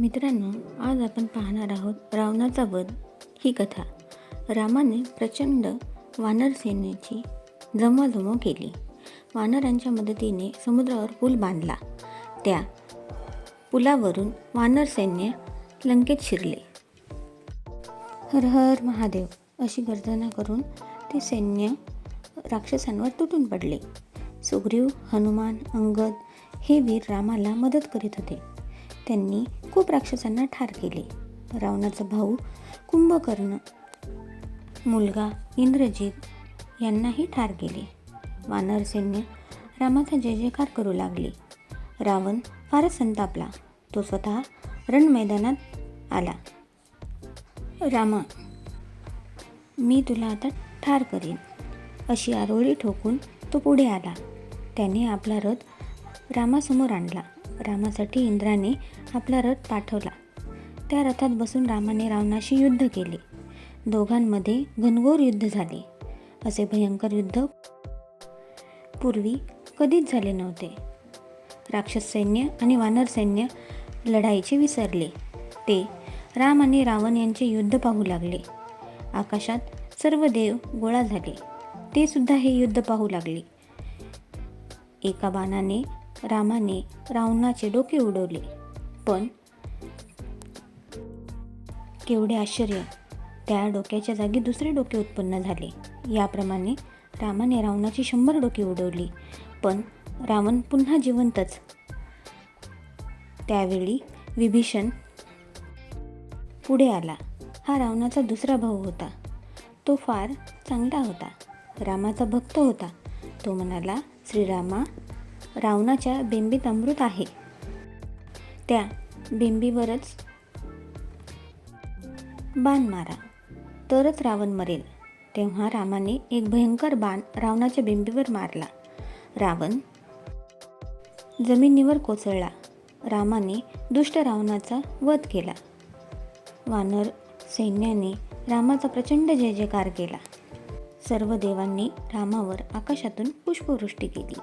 मित्रांनो आज आपण पाहणार आहोत रावणाचा वध. ही कथा. रामाने प्रचंड वानर सेनेची जमवाजमव केली. वानरांच्या मदतीने समुद्रावर पूल बांधला. त्या पुलावरून वानर सैन्य लंकेत शिरले. हर हर महादेव अशी गर्जना करून ते सैन्य राक्षसांवर तुटून पडले. सुग्रीव हनुमान अंगद हे वीर रामाला मदत करीत होते. त्यांनी खूप राक्षसांना ठार केले. रावणाचा भाऊ कुंभकर्ण मुलगा इंद्रजित यांनाही ठार केले. वानर सैन्य रामाचा जय जयकार करू लागले. रावण फारच संतापला. तो स्वतः रणमैदानात आला. रामा मी तुला आता ठार करीन. अशी आरोळी ठोकून तो पुढे आला. त्याने आपला रथ रामासमोर आणला. रामासाठी इंद्राने आपला रथ पाठवला. त्या रथात बसून रामाने रावणाशी युद्ध केले. दोघांमध्ये घनघोर युद्ध झाले. असे भयंकर युद्ध पूर्वी कधीच झाले नव्हते. राक्षस सैन्य आणि वानर सैन्य लढाईचे विसरले. ते राम आणि रावण यांचे युद्ध पाहू लागले. आकाशात सर्व देव गोळा झाले. ते सुद्धा हे युद्ध पाहू लागले. एका बाणाने रामाने रावणाचे डोके उडवले. पण केवढे आश्चर्य! त्या डोक्याच्या जागी दुसरे डोके उत्पन्न झाले. याप्रमाणे रामाने रावणाची शंभर डोके उडवली. पण रावण पुन्हा जिवंतच. त्यावेळी विभीषण पुढे आला. हा रावणाचा दुसरा भाऊ होता. तो फार चांगला होता. रामाचा भक्त होता. तो म्हणाला श्रीरामा रावणाच्या बिंबीत अमृत आहे. त्या बिंबीवरच बाण मारा. तरच रावण मरेल. तेव्हा रामाने एक भयंकर बाण रावणाच्या बिंबीवर मारला. रावण जमिनीवर कोसळला. रामाने दुष्ट रावणाचा वध केला. वानर सैन्याने रामाचा प्रचंड जय जयकार केला. सर्व देवांनी रामावर आकाशातून पुष्पवृष्टी केली.